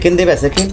second দেবে second